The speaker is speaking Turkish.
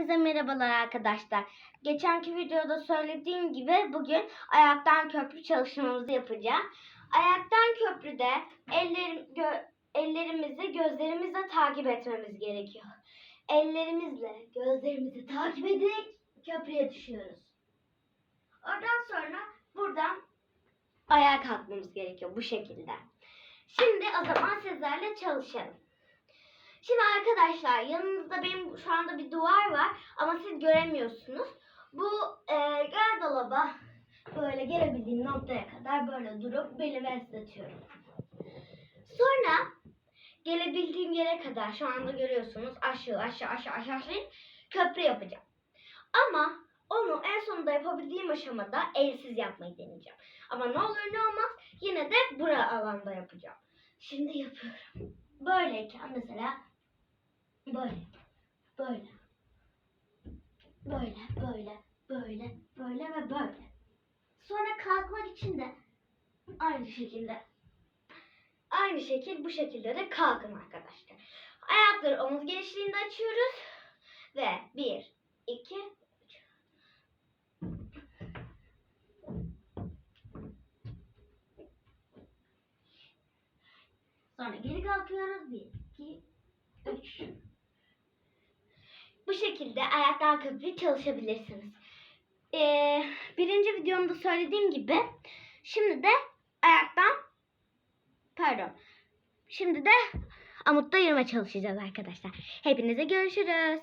Hepinize merhabalar arkadaşlar. Geçenki videoda söylediğim gibi bugün ayaktan köprü çalışmamızı yapacağım. Ayaktan köprüde ellerim, gö- ellerimizi gözlerimizle takip etmemiz gerekiyor. Ellerimizle gözlerimizi takip ederek köprüye düşüyoruz. Oradan sonra buradan ayağa kalkmamız gerekiyor bu şekilde. Şimdi o zaman sizlerle çalışalım. Şimdi arkadaşlar yanınızda benim şu anda bir duvar var ama siz göremiyorsunuz. Bu e, gardıraba böyle gelebildiğim noktaya kadar böyle durup belimi esnetiyorum. Sonra gelebildiğim yere kadar şu anda görüyorsunuz aşağı aşağı aşağı aşağı aşağı köprü yapacağım. Ama onu en sonunda yapabildiğim aşamada elsiz yapmayı deneyeceğim. Ama ne olur ne olmaz yine de bura alanda yapacağım. Şimdi yapıyorum. Böyleyken mesela böyle, böyle, böyle, böyle, böyle, böyle ve böyle. Sonra kalkmak için de aynı şekilde, aynı şekil bu şekilde de kalkın arkadaşlar. Ayakları omuz genişliğinde açıyoruz ve bir, iki, üç. Sonra geri kalkıyoruz. Bir, iki, üç. Şekilde ayaktan köprü çalışabilirsiniz. Ee, birinci videomda söylediğim gibi şimdi de ayaktan pardon şimdi de amutta yürüme çalışacağız arkadaşlar. Hepinize görüşürüz.